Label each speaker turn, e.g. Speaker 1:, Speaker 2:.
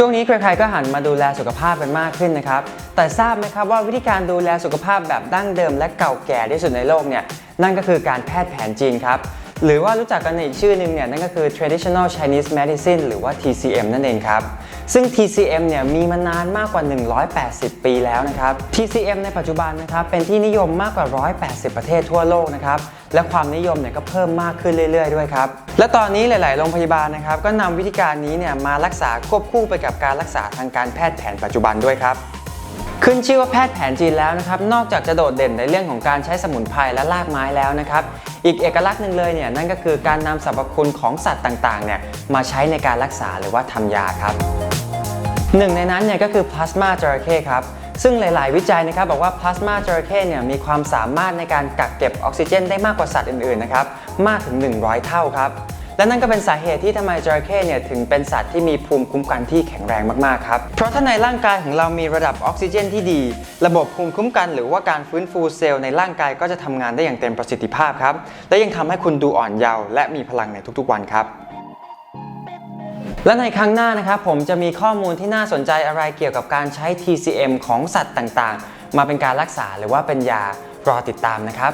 Speaker 1: ช่วงนี้ใครๆก็หันมาดูแลสุขภาพกันมากขึ้นนะครับ แต่ทราบไหมครับว่าวิธีการดูแลสุขภาพแบบดั้งเดิมและเก่าแก่ที่สุดในโลกเนี่ยนั่นก็คือการแพทย์แผนจีนครับ หรือว่ารู้จักกันในอีกชื่อหนึ่งเนี่ยนั่นก็คือ traditional Chinese medicine หรือว่า TCM นั่นเองครับ ซึ่ง TCM เนี่ยมีมานานมากกว่า 180 ปีแล้วนะครับ TCM ในปัจจุบันนะครับเป็นที่นิยมมากกว่า 180 ประเทศทั่วโลกนะครับและความนิยมเนี่ยก็เพิ่มมากขึ้นเรื่อยๆด้วยครับ และตอนนี้หลาย ๆ โรงพยาบาลนะครับก็นำวิธีการนี้เนี่ยมารักษาควบคู่ไปกับการรักษาทางการแพทย์แผนปัจจุบันด้วยครับ ขึ้นชื่อว่าแพทย์แผนจีนแล้วนะครับนอกจากจะโดดเด่นในเรื่องของการใช้สมุนไพรและรากไม้แล้วนะครับอีกเอกลักษณ์หนึ่งเลยเนี่ยนั่นก็คือการนำสรรพคุณของสัตว์ต่างๆเนี่ยมาใช้ในการรักษาหรือว่าทำยาครับหนึ่งในนั้นเนี่ยก็คือพลาสมาจระเข้ครับซึ่งหลาย ๆ วิจัยนะครับบอกว่าพลาสมาจระเข้เนี่ยมีความสามารถในการกักเก็บออกซิเจนได้มากกว่าสัตว์อื่น ๆ นะครับมากถึง 100 เท่าครับ และนั่นก็เป็นสาเหตุที่ทำไมจระเข้เนี่ยถึงเป็นสัตว์ที่มีภูมิคุ้มกันที่แข็งแรงมากๆครับเพราะถ้าในร่างกายของเรามีระดับออกซิเจนที่ดี ระบบภูมิคุ้มกัน หรือว่าการฟื้นฟูเซลล์ในร่างกายก็จะทำงานได้อย่างเต็มประสิทธิภาพครับและยังทำให้คุณดูอ่อนเยาว์และมีพลังในทุกๆ วันครับและในครั้งหน้านะครับผมจะมีข้อมูลที่น่าสนใจอะไรเกี่ยวกับการใช้ TCM ของสัตว์ต่างๆ มาเป็นการรักษาหรือว่าเป็นยารอติดตามนะครับ